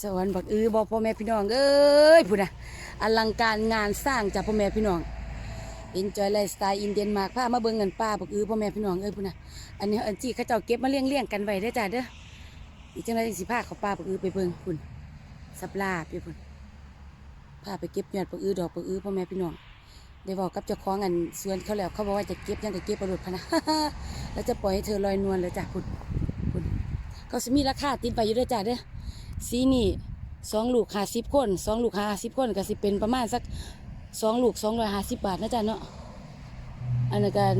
สวรรค์บักอือบอกพ่อแม่พี่น้อง เอ้ยพูดนะอลังการงานสร้างจากพ่อแม่พี่น้อง Enjoy Lifestyle in Denmark พามาเบิ่งเงินป้าบักอือพ่อแม่พี่น้องเอ้ยพูดนะอันนี้อันที่เขาเจ้าเก็บมาเลี้ยงเลี้ยงกันไว้ได้จ้าเด้ออีกจังไรสิพาเขาป้าบักอือไปเบิ่งพุ่นสับลาบไปพุ่นพาไปเก็บยอดบักอือดอกบักอือพ่อแม่พี่น้องได้บอกกับเจ้าของอันสวนเขาแล้วเขาบอกว่าจะเก็บยังก็เก็บประโดดพนะแล้วจะปล่อยให้เธอลอยนวลเลยจ้ะพุ่น พุ่นเขาจะมีราคาติดไปอยู่ด้อจ้าเด้อสีนี่สองลูกห้าสิบคนสองลูกห้าสิบคนก็สิเป็นประมาณสักสองลูกสองร้อยห้าสิบบาทนะจ๊ะเนาะอันนั้นกัน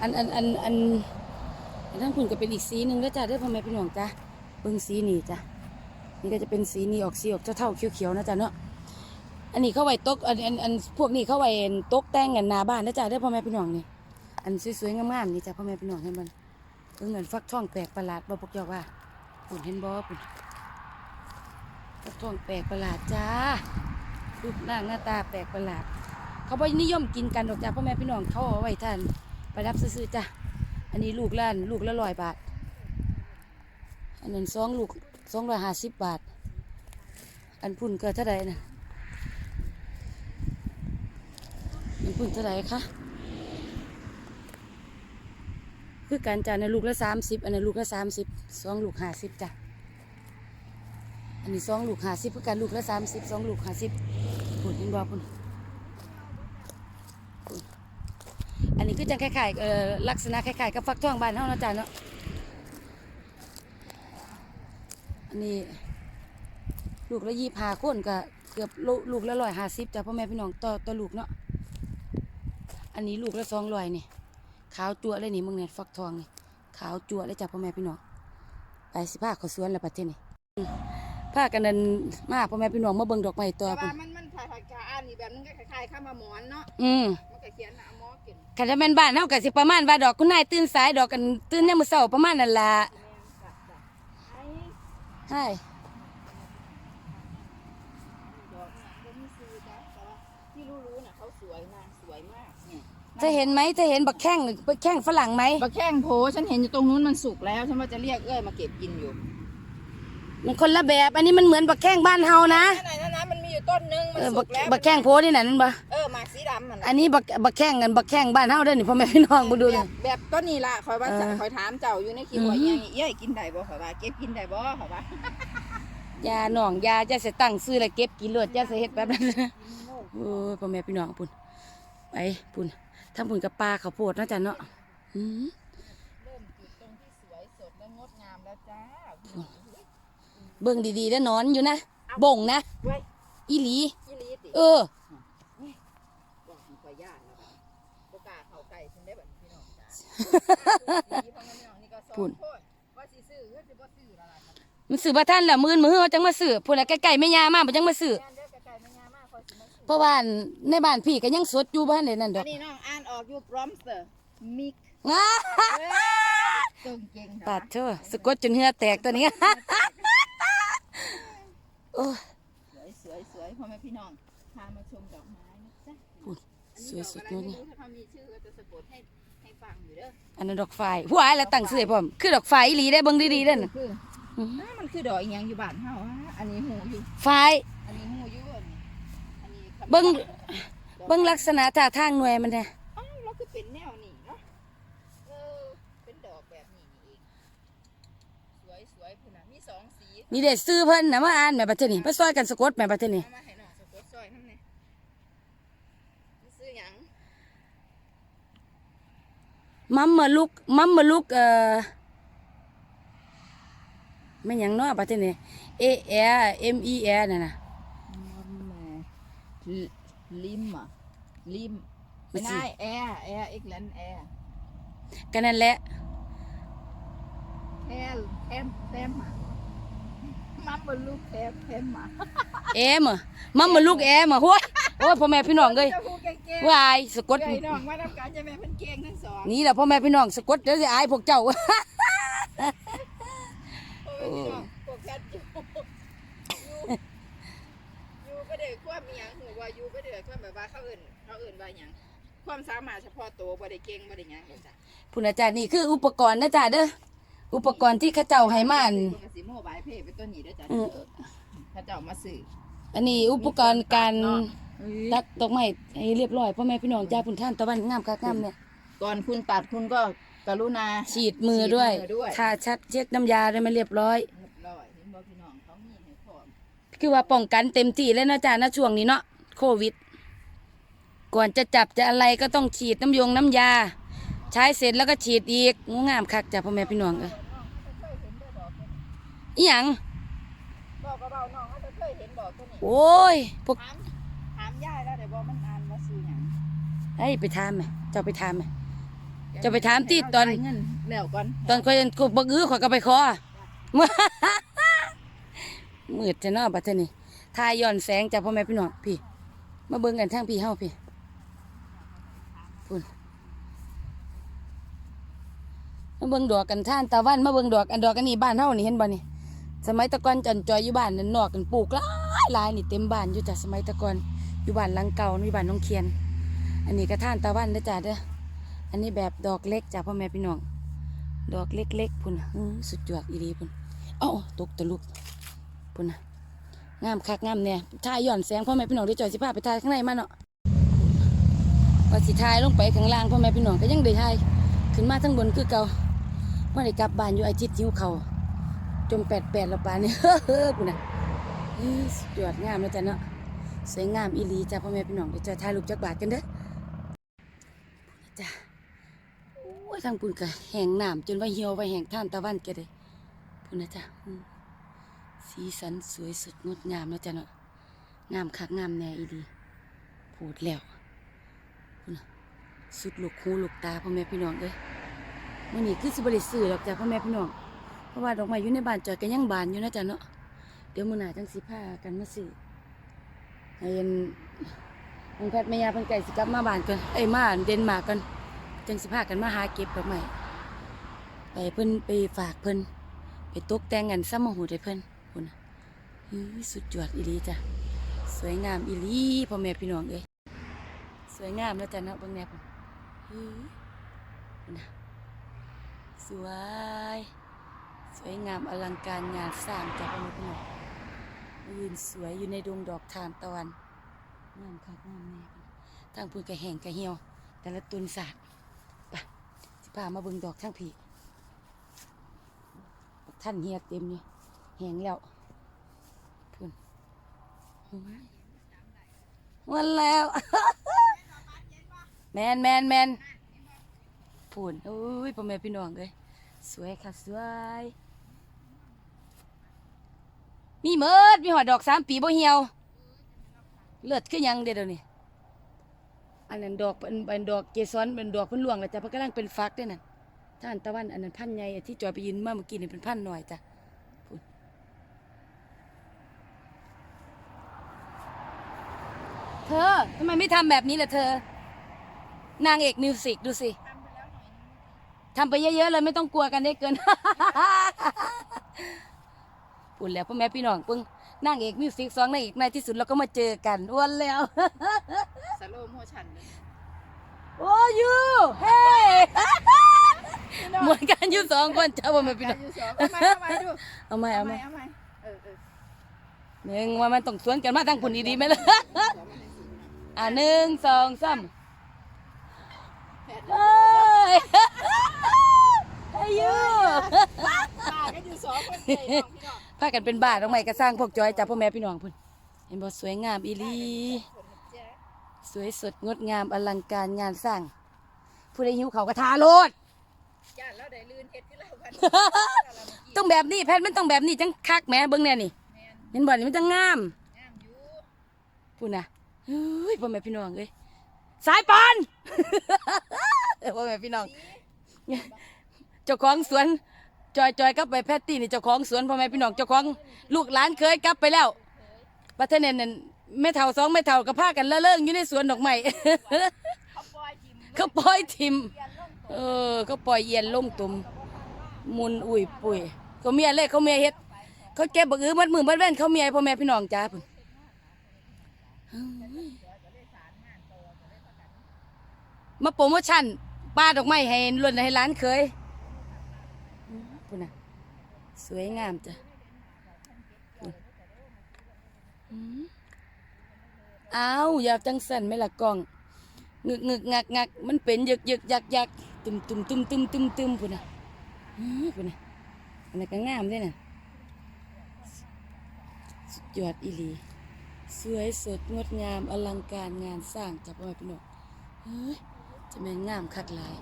อันอันอันอันอันนั้นคุณก็เป็นอีกสีหนึ่งแล้วจ้ะเด้อพ่อแม่พี่น้องจ้ะเบิ่งสีนี่จ้ะนี่ก็จะเป็นสีนี่ออกสีออกเท่าเขียวๆนะจ๊ะเนาะอันนี้เขาไว้ตกอันอันอันพวกนี้เขาไว้ตกแต่งกันหน้าบ้านนะจ๊ะเด้อพ่อแม่พี่น้องนี่อันสวยๆงามๆนี่จ้ะพ่อแม่พี่น้องให้มัน เงเงินฟักทองแปลกประหลาดบ่พวกเจ้าว่าปุ่นเห็นบ่ปุ่นกระท่องแปลกประหลาดจ้ารูปร่างหน้าตาแปลกประหลาด เขาบ่นิยมกินกันดอกจ้าพ่อแม่พี่น้องเขาเอาไว้ท่านไปรับซื้อจ้าอันนี้ลูกละลูกละร้อยบาท อันนั้นสองลูกสองร้อยห้าสิบบาท อันพุ่นก็เท่าไหร่นะอันพุ่นเท่าไหร่คะ คือการจานในลูกละสามสิบอันนั้นลูกละสามสิบสองลูกห้าสิบจ้ะอันนี้สองลูกห้าสิบคือการลูกละสามสิบสองลูกห้าสิบพุ่นเห็นบ่พุ่นอันนี้คือจังคล้ายๆเอ่อลักษณะคล้ายๆกับฟักทองบ้านเฮาเนาะจ้ะเนาะอันนี้ลูกละยี่ห้าคนก็เกือบลูลูกละร้อยห้าสิบจ้ะพ่อแม่พี่น้องต่อต่อลูกเนาะอันนี้ลูกละสองร้อยนี่ ขาวจั่วเลยนี่มึงเนี่ยฟักทองนี่ขาวจั่วเลยจ้ะพ่อแม่พี่น้องไปสิพาเขาสวนแล้วประเทศนี้พากันนั้นมาพ่อแม่พี่น้องมาเบิ่งดอกไม้ต่อแต่พุ่ว่านมันมันถ่ายถ่ายกาอ่านนี่แบบนึงก็คล้ายๆข้ามมาหมอนเนาะอืมมันก็เขียนนะหมอเก่งคันจะแม่นบ้านเฮาก็สิประมาณว่าดอกคุณนายตื่นสายดอกกันตื่นยามมื้อเช้าประมาณนั่นล่ะแม่นจัดจ้ะไอ้ใช่ ดอกเนี่ยก็มีซื้อจ้ะแต่ว่าที่รู้ๆน่ะเขาสวยนะสวยมาก เนี่ยจะเห็นไหมจะเห็นบักแข้งบักแข้งฝรั่งไหมบะแข้งโพฉันเห็นอยู่ตรงนู้นมันสุกแล้วฉันว่าจะเรียกเอ้ยมาเก็บกินอยู่ มันคนละแบบ อันนี้มันเหมือนบักแข้งบ้านเฮานะนั่นน่ะนั่นนะมันมีอยู่ต้นนึงมันเออสุบักกแล้วบักแข้งโพนี่น่ะนั่นบ่เออหมากสีดำมันอันนี้บักบักแข้งกันบักแข้งบ้านเฮาเด้อนี่พ่อแม่พี่น้องบ่ดูแบนี่บแบบต้นนี้ล่ะคอยว่าเออคอยถามเจ้าอยู่ในคลิปอือว่าฮึยังเอ้ยกินได้บ่คอยว่าเก็บกินได้บ่คอยว่ายาหนองยาจะสิตั้งซื้อแล้วเก็บกินโลดจะสิเฮ็ดแบบนั้นโอ้ยพ่อแม่พี่น้องพุ่นไปพุ่น ทำพุ่นกับปลาข้าวโพดเนาะจ้ะเนาะอืมเริ่มจุดตรงที่สวยสดและงดงามแล้วจ้าเบิ่งดีๆแล้วนอนอยู่นะบ่งนะไว้อีหลี ยี่ลีติเออ บอกมันขอย่านแล้วบัดนี้บ่กล้าเข้าใกล้ฉันได้บัดนี้พี่น้องจ้าสีพ่อแม่พี่น้องนี่ก็สองพุ่นคนว่าสิซื้อหรือสิบ่ซื้อละล่ะครับมันซื้อบ่ทันแล้วมื้อมื้อเฮาจังมาซื้อพุ่นน่ะใกล้ๆแม่ย่ามาบ่จังมาซื้อแม่นเด้ เพราะว่าในบ้านพี่ก็ยังสดอยู่บ้านเลยนั่นดอัอกนนี้น้องอ่านออกอยู่พร้อมเสอมิกอ้าเก่งเก่งปาดเธอสะกดจนเหงื่อแตกตัวนี้ โอ้ยสวยสวยสวยพ่อแม่พี่น้องพามาชมดอกไม้นะจ๊ะพุ่นอันสนี้วยดอกสุดอะไรเนาะไม่นี่รู้ถ้าเขามีชื่อก็จะสะกดให้ให้ฟังอยู่เด้ออันนั้นดอกไฟหัวายแล้วตั้งซื้อให้พร้อมคือดอกไฟอีหลีได้เบิ่งดีๆเด้อน่ะคืออ้ามันคือดอกอีหยังอยู่บ้านเฮาอะอันนี้หูอยู่ ไฟอันนี้หูอยู่อันนี้อันนี้คำ เบิ่งเบิ่งลักษณะท่าทางหน่วยมันแท้อ้าวเราคือเป็นแนวนี้เนาะเออเป็นดอกแบบนี้นี่เองสวยสวยพุ่นน่ะมีสองสีนี่เด้ซื้อเพิ่นน่ะมาอ่านแม่บัดเทอนี่มาซอยกันสะกดแม่บัดเทอนี่เอามาให้น้องสะกดซอยนั่นแหละนี่ซื้อหยังมัมมาลุกมัมมาลุกเอ่อไม่หยังเนาะบัดเทอนี่ A R M E R นั่นน่ะ ลิมอะลิมไม่ไม่ใช่ได้แอร์แอร์เอ็กแลนแอร์ก็นั่นแหละแคลแคมแคมอะมัมบลูกแคมแคมอะแอมอะมัมมาลุกแอมอะหัวโอ้ยพ่อแม่พี่น้องเอ้ยจะพูดเก่งวายสะกๆดใหญ่น้องมาทำการจะแม่เพิ่นเก่งทั้งสองนี่แหละพ่อแม่พี่น้องสะกดเดี๋ยวจะอายพวกเจ้า โอ้ยพี่น้องพวกแคทอยู่อยู่อยู่ก็เด็กความ มีหยังหูว่าอยู่ก็เด็กความแบบว่าเขาเอื่นเขาเอื่นว่าหยังความสามารถเฉพาะตัวบ่ได้เก่งบ่ได้หยังเด้อจ้ะพุ่นอาจารย์นี่คืออุปกรณ์นะจ๊ะเด้ออุปกรณ์ที่เขาเจ้าให้มาอันเพิ่นก็สิโมบายเพย์ไปตัวนี้เด้อจ้ะเออถ้าเจ้ามาซื้ออันนี้อุปกรณ์การเนาะเอ้ยตัดดอกไม้ให้เรียบร้อยพ่อแม่พี่น้องจ้าพุ่นท่านตะวันงามคักงามเนี่ยก่อนคุณตัดคุณก็กรุณา ฉีดมือด้วยฉีดมือด้วย ทาชัดเช็ดน้ำยาได้มาเรียบร้อย เรียบร้อยเห็นบ่พี่น้องเขามีให้พร้อมคือว่าป้องกันเต็มที่เลยนะจ้าณช่วงนี้เนาะ โควิด ก่อนจะจับจะอะไรก็ต้องฉีดน้ำยงน้ำยา ใช้เสร็จแล้วก็ฉีดอีกงูงามคักจ้าพ่อแม่พี่น้องเอ้ยอีหยังบอกกับเบาน้องเขาจะเคยเห็นบอกตัวนี้โอ้ยพวกถามถามยายแล้วแต่บอกมันอ่านว่าซื้อหยังเฮ้ยไปถามไหมเจ้าไปถามไหม จะไปถามที่ตอน ให้เาจ่ายเงินแล้วก่อนตอนคอยกูบักอื้อขอยก็ไปขอมืดจะเนาะบัดเทอนี่ทายย้อนแสงจากพ่อแม่พี่น้องพี่ มาเบิ่งกันทางพี่เฮาพี่พุ่นมาเบิ่งดอกกันท่านตะวันมาเบิ่งดอกอันดอกอันนี้บ้านเฮานี่เห็นบ่นี่สมัยตะก่อนจันจอยอยู่บ้านนั่นนอกกันปลูกหลายหลายนี่เต็มบ้านอยู่จ้ะสมัยตะก่อนอยู่บ้านหลังเก่านี่บ้านน้องเคียน อันนี้ก็ท่านตะวันเด้อจ้ะเด้ออันนี้แบบดอกเล็กจ้ะพ่อแม่พี่น้องดอกเล็กๆพุ่นน่ะอื้อสุดยอดอีหลีพุ่นเอ้าตกตะลุกพุ่นนะ งามคักงามเนี่ยถ่ายย้อนแสงพ่อแม่พี่น้องได้จอยสิพาไปถ่ายข้างในมาเนาะว่าสิถ่ายลงไปข้างล่างพ่อแม่พี่น้องก็ยังได้ถ่ายขึ้นมาทั้งบนคือเก่าเมื่อได้กลับบ้านอยู่ไอาทิตย์หิวเขาจมแปดแปดล้วปานนี่เฮ้อพุ่นน่ะอือสุดยอดงามแล้วจ้ะเนาะสวยงามอีหลีจ้ะพ่อแม่พี่น้องเดี๋ยวจะถ่ายรูปจักบาทกันเด้อจ้ะโอ้ยทางปุ่นก็แห้งน้ำจนว่าเหี่ยวไปแห้งท่านตะวันแกเลยพุ่นนะจ๊ะ สีสันสวยสดงดงามนะจ๊ะเนาะงามคักงามแน่อีดีพูดแล้วพุ่นนะสุดลูกหูลูกตาพ่อแม่พี่น้องเอ้ยมื่อนี้คือสิบริสื่อหรอกจ้ะพ่อแม่พี่น้องเพราะว่าดอกไม้อยู่ในบ้านจอยก็ยังบานอยู่นะจ๊ะเนาะเดี๋ยวมือหน้าจังสิพากันมาซื้อให้เห็นน้องแพทย์แม่ยาเพิ่นไก่สิกลับมาบ้านกันเอ้ยมาเดนมาร์กกันจังสิพากันมาหาเก็บดอกไม้ไปเพิ่นไปฝากเพิ่นไปตกแต่งกันซ้ำมาหูได้เพิ่น สุดยอดอีลีจ้ะ สวยงามอีลีพ่อแม่พี่น้องเอ้ยสวยงามแล้วจ้ะเนาะบิ่งแน่พุ่นะสวย สวยงามอลังการงานสร้างจ้ะพ่อแม่พี่น้องยืนสวยอยู่ในดงดอกทานตะวันงามคักงามแน่ทางพุ่นก็แหงก็เหี่ยว แต่ละตุนศาสตร์ไปสิพามาเบิ่งดอกทั้งผีท่านเฮียเต็มเนี่ยแหงแล้ว วันแล้ว แมนแมนแมนพุ่นโอ้ยพ่อแม่พี่น้องเลยสวยค่ะสวย มีเมิดมีหอดดอกสามปีบ่เหี่ยว เลือดคือหยังเดี๋ยวนี้อันนั้นดอกเป็นเป็นดอกเกสรเป็นดอกเพิ่นหลวงแล้วจ้ะเพิ่นกำลังเป็นฟักด้วยนั่นท่านตะวันอันนั้นพันใหญ่ที่จอยไปยืนมาเมื่อกี้นี่เป็นพันหน่อยจ้ะพูดเธอทำไมไม่ทำแบบนี้ล่ะเธอ นางเอกมิวสิกดูสิทำไปเยอะๆเลยไม่ต้องกลัวกันได้เกินพูดแล้วพ่อแม่พี่น้องเพิ่งนางเอกมิวสิกสองนางเอกในที่สุดเราก็มาเจอกันอ้วนแล้วสโลโมชันเลยโอ้ยูเฮ้เหมือนกันอยู่สองคนเจ้าบ่แม่พี่น้องอยู่สองเอาไหมเอาไหมดูเอาไหมเอาไหมเอาไหมเออเออหนึ่งว่ามันต้องสวนกันมาทางผุนดีๆไหมล่ะ อะหนึ่งสองสามเอ้ยอายุตากันอยู่สองคนใหญ่น้องพี่น้องพากันเป็นบ้าตรงไหนก็สร้างพวกจอยจากพ่อแม่พี่น้องพุ่นเห็นบ่สวยงามอีหลีคนเจ๊สวยสดงดงามอลังการงานสร้าง ผู้ใดหิวเขาวก็ทาโลดย่านแล้วได้ลื่นเฮ็ดที่เรากันต้องแบบนี้แพทย์มันต้องแบบนี้จังคักแหม่เบิ่งแน่นี่ แม่นเห็นบ่นี่มันจังงามงามอยู่พูดนะ เฮ้ยพ่อแม่พี่น้องเอ้ยสายปานเออพ่อแม่พี่น้อง เจ้าของสวนจอยจอยกลับไปแพตตี้นี่เจ้าของสวนพ่อแม่พี่น้องเจ้าของลูกหลานเคยกลับไปแล้วประเทศนั้นนั่นแม่เฒ่าสองแม่เฒ่ากับพากันละเลิงอยู่ในสวนดอกไม้เขาปล่อยทิมเขาปล่อยทิมเยนลงเออเขาปล่อยเอียนลงตุ่มมุนอุ่ยปุ๋ยเขาเมียเลยเขาเมียเฮ็ดเขาเก็บบักอือมัดมือมัดแว่นเขาเมียพ่อแม่พี่น้องจ้าพุ่น มาโปรโมชั่นป้าดอกไม้ให้ล้นให้ร้านเคยพุ่นน่ะ สวยงามจ้ะอ้าวอย่าจังสั่นไม่ละกล้องงึกงึกงักงักมันเป็นยึกยึกยักยักตุ่มตุ่มตุ่มตุ่มตุ่มตุ่มพุ่นน่ะอื้อพุ่นน่ะอันนั้นก็งามด้น่ะสุดยอดอีหลี สวยสดงดงามอลังการงานสร้างจากพ่อแม่พี่น้องเฮ้ยจะแม่นงามคักหลาย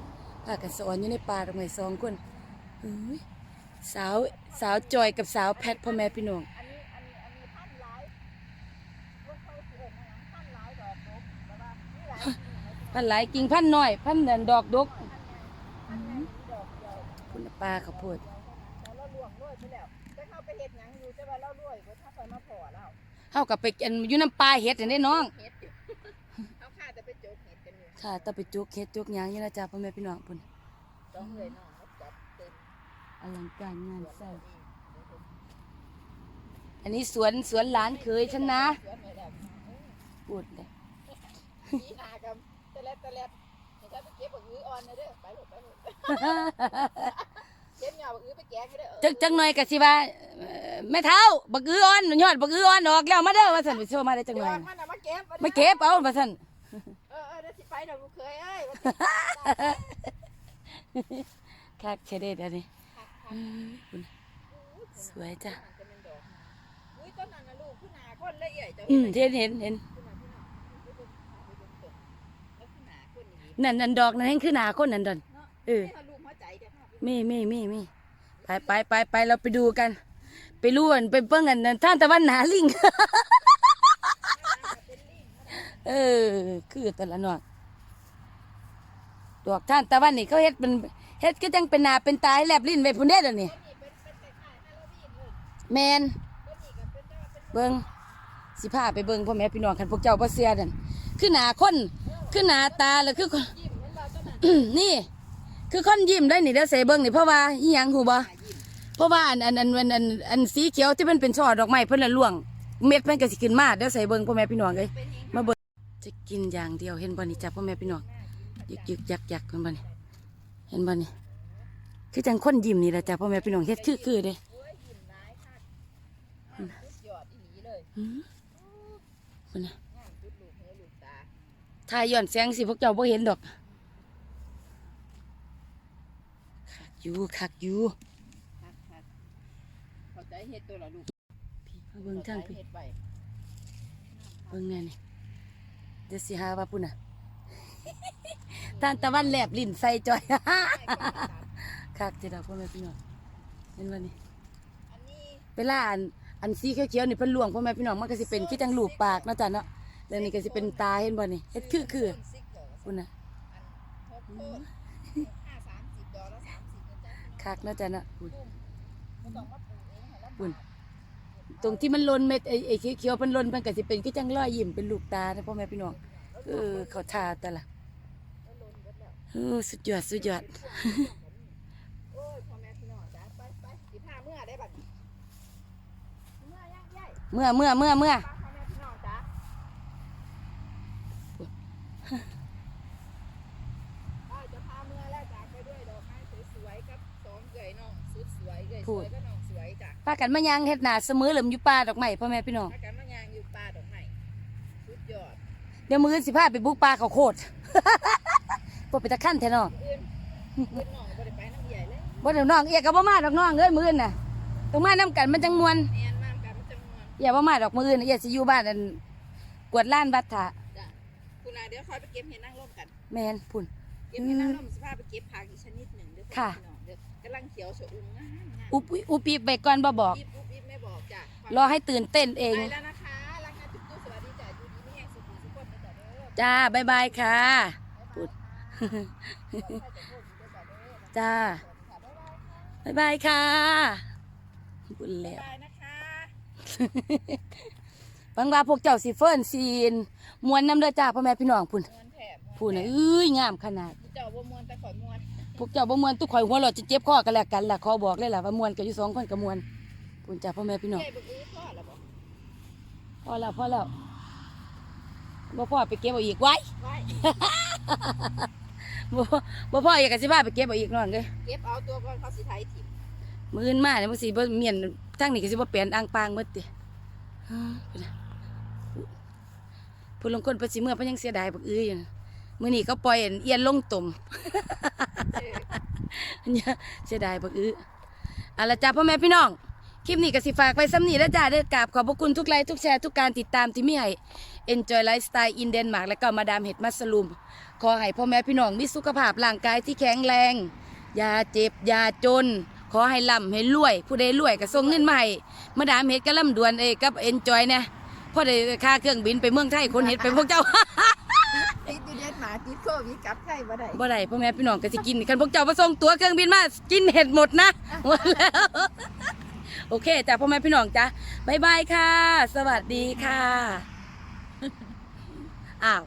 พากันสอนอยู่ในป่าตรงไหนสองคนเฮ้ยสาวสาวจอยกับสาวแพทพ่อแม่พี่น้องอันนี้อันนี้อันนี้พันหลายพวกเขาสิเอิ้นว่าหยังพันหลายดอยกิ่งนะพันหลายกิ่งพันน้อยพันเดินดอกดกพันใหญ่มีดอกเดียวคุณปลาข้าวโพดแล้วเราลวงโรยไปแล้วแต่เข้าไปเฮ็ดยังอยู่แต่ว่าเรารวยถ้าคอยมาพอเรา เฮากับไปอันอยู่น้ำปลาเฮ็ดอันนี้น้องเฮ็ดอยู่เอาข้าจะไปโจกเฮ็ดกันอยู่ค่ะต้องไปจุกเฮ็ดจุกหยังอยู่นะจ๊ะพ่อแม่พี่น้องพุ่นต้องเลยน้องเขาจัดเต็มอลังการงานสวนสร้างนี่อันนี้สวนสวนหลานเคยฉันนะสวนไม่ได้พูดเลยปีหน้ากับตะเล็ดตะเล็ดเดี๋ยวจะไปเก็บบักอื้ออ่อนเลยเด้อไปลูกไปลูก เก็บเหงาบักอื้อไปแกงก็ได้อจักจักหน่อยก็สิว่าเอ่อแม่เฒ่าบักอืออ่อนยอดบักอืออ่อนออกแล้วมาเด้อว่าซั่นไปโชว์มาได้จักหน่อยเดี๋วมันน่ะมาเก็บมาเก็บเอาว่าซั่น เออเออเดี๋ยวสิไปเดี๋ยวลูกเคยเอ้ยว่าสิคักเชเด็ดอันนี้หักหักอืมคุณสวยจ้ะ มันจะเป็นดอกอุ้ยต้นนั้นนะลูกขึ้นหนาคนละเอียดจ้ะอืมเห็นเห็นเห็นขึ้นมาขึ้นมาขึ้นมาขึ้นมาต้นแล้วขึ้นหนาคนอย่างนี้นั่นนั่นดอกนั่นแห่งคือหนาคนนั่นดอนเนาะเออให้เขาลูกหัวใจเดี๋ยวค่ะ มีมีมีมีไปไปไปไปเราไปดูกัน ไปรู้กันไปเบิ่งกันนะท่านตะวันหนาลิงเออ คือแต่ละหนอกดอกท่านตะวันนี่เขาเฮ็ดเป็นเฮ็ดก็จังเป็นหนาเป็นตาให้แลบลิ้นไว้พุ่นเด้อเดี๋ยวนี้ต้นนี้เป็นนี่แมนเบิ่งสิพาไปเบิ่งพ่อแม่พี่น้องคันพวกเจ้าบ่เชื่อนั่นคือหนาคนคือหนาตาแล้วคือคน คือคนยิ้มได้นี่เด้เสเบิ่งนี่เพราะว่าอีหยังฮู้บ่เพราะว่าอันอันอันอันอันอันสีเขียวที่มันเป็นช่อดอกไม้เพิ่นละล่วง เม็ดมันก็สิขึ้นมาเด้อใส่เบิ่งพ่อแม่พี่น้องเอ้ยมาเบิ่งจะกินอย่างเดียวเห็นบ่นี่จ้ะพ่อแม่พี่น้องยึกยึกยักยักเห็นบ่นี่เห็นบ่นี่คือจังคนยิ้มนี่แหละจ้ะพ่อแม่พี่น้องเฮ็ดคือคือเด้โอ้ยยิ้มร้ายค่ะงามสุดยหย่อนะงามสุดลูกเนื้อลูกตาถ้าย้อนแสงสิพวกเจ้าบ่เห็นดอกคัก อยู่คักอยู่ฮักฮักเข้าใจเฮ็ดตัวละลูกพี่มาเบิ่งทางพี่เฮ็ดไปเบิ่งแน่นี่เดี๋ยวสิหาว่าพุ่นน่ะท่านตะวันแลบลิ้นใส่จอยคักเจ้าพ่อแม่พี่น้องเห็นบ่นี่อันนี้เวลาอันอันสีเขียวๆนี่เพิ่นลวงพ่อแม่พี่น้องมันก็สิเป็นคือจังรูปปากเนาะจ้ะเนาะแล้วนี่ก็สิเป็นตาเห็นบ่นี่เฮ็ดคือคือต้นซิกเกอร์พุ่นน่ะ คักเนาะจ้ะเนาะพุ่นไม่ต้องมาปลูกเองให้ลำบากพุ่นตรงที่มันลนเม็ดไอ้ไอ้เขียวๆเพิ่นลนมันก็สิเป็นคือจังรอยยิ้มเป็นลูกตานะพ่อแม่พี่น้องเออเขาทาแต่ละแล้วลนเบิดแล้วเออสุดยอดสุดยอดโอ้ยพ่อแม่พี่น้องจ้ะไปไปสิพาเมื่อได้บัดนี้เมื่อย่างใหญ่เมื่อเมื่อเมื่อเมื่อ ป้าพ่อแม่พี่น้องจ้ะป้าจะพาเมื่อแล้วจ้ะไปด้วยดอกไม้สวยๆกับสองเกยน้องสุด สวยเกยสวยก็น้องสวยจ้ะพากันมายังเฮ็ดหน้าเสมอเหลิมอยู่ป่าดอกไม้พ่อแม่พี่น้อง ถ้ากันมายางอยู่ป่าดอกไม้สุดยอดเดี๋ยวมื้ออนสิพาไปบุกป่าเขาวโคตร บ่ไปตะคั่นแท้น้องอื่นอื่นน้องบ่ได้ไปน้ำใหญ่เลยบ่เดี๋ยวน้องเอียก็บ่มาดอกน้องเอ้ยมื้ออนน่ะต้องมานํกันมันจังมวนแม่นมากกันมันจำนวนอย่าบ่มาดอกมื้ออนอย่าสิอยู่บ้านอันกวดล้านบัดท่าจ้ะคุณอาเดี๋ยวคอยไปเก็บเห็ดนางร่มกัน แม่นพุ่น เก็บเห็ดนางร่มสภาพไปเก็บผักอีกชนิดหนึ่งเด้อค่ะ พี่น้องเด้อกำลังเขียวชอุ่มงามงาม อุบอุบปีบไปก่อนบ่บอก อีบอุ๊บอีบไม่บอกจ้ะรอให้ตื่นเต้นเองไปแล้วนะคะรักนะจุ๊บจุ๊บสวัสดีจ้ะอยู่ดีไม่แห้งสุขุมสุขคนนะจ๊ะเด้อ จ้าบ๊ายบายค่ะพูดจ้าบ๊ายบายค่ะบุญแล้วบายนะคะ บางว่าพวกเจ้าสิเฟิร์นซีนมวนน้ำเด้อจ้าพ่อแม่พี่น้องพุ่นมวนแถบพุ่นน่ะเอ้ยงามขนาด เจ้าบ่มวนแต่ข่อยมวน พวกเจ้าบ่มวนตุกข่อยหัวหลอดจะเจ็บคอกันแล้วกันล่ะขอบอกเลยล่ะว่ามวนกันอยู่สองคนก็มวนพุ่นจ้าพ่อแม่พี่น้องใหญ่บ่อื้อพ่อละบ่พอแล้วพอแล้วบ่พ่อไปเก็บเอาอีกไว้ไว้บ่บ่พ่ออยากสิพาไปเก็บเอาอีกน้องเอ้ยเก็บเอาตัวก่อนเขาสิไทยถิ่มมื้ออื่นมาเนี่ยมันสิบ่เมียนทางนี้ก็สิบ่เปลี่ยนอ่างปางหมดติฮะพุ่นน่ะผู้ลางคนเพิ่นสิเมื่อเพิ่นยังเสียดายบักอื้ออยู่นะมื้อนี้เขาปล่อยอันเอียนลงตุ่ม เนี่ยเสียดายบักอื้อเอาละจ้าพ่อแม่พี่น้อง คลิปนี้ก็สิฝากไปซ้ำนี้แล้วจ้าเด้อกราบขอบพระคุณทุกไลค์ทุกแชร์ทุกการติดตามที่มีให้ Enjoy Lifestyle in Denmark และก็มาดามเห็ดมัสลูมขอให้พ่อแม่พี่น้องมีสุขภาพร่างกายที่แข็งแรง อย่าเจ็บ อย่าจน ขอให้ร่ำให้รวย ผู้ใดรวยก็ส่งเงินมาให้มาดามเห็ดก็ล่ำดวนเอยกับ Enjoy เนี่ยพอได้ค่าเครื่องบินไปเมืองไทยคนเห็ดไปพวกเจ้า ติดโควิดกลับไทยบ่ได้บ่ได้พ่อแม่พี่น้องก็สิกินคันพวกเจ้ามาส่งตั๋วเครื่องบินมากินเห็ดหมดนะหมดแล้ว โอเคจ้ะพ่อแม่พี่น้องจ้ะบ๊ายบายค่ะ สวัสดีค่ะอ้าว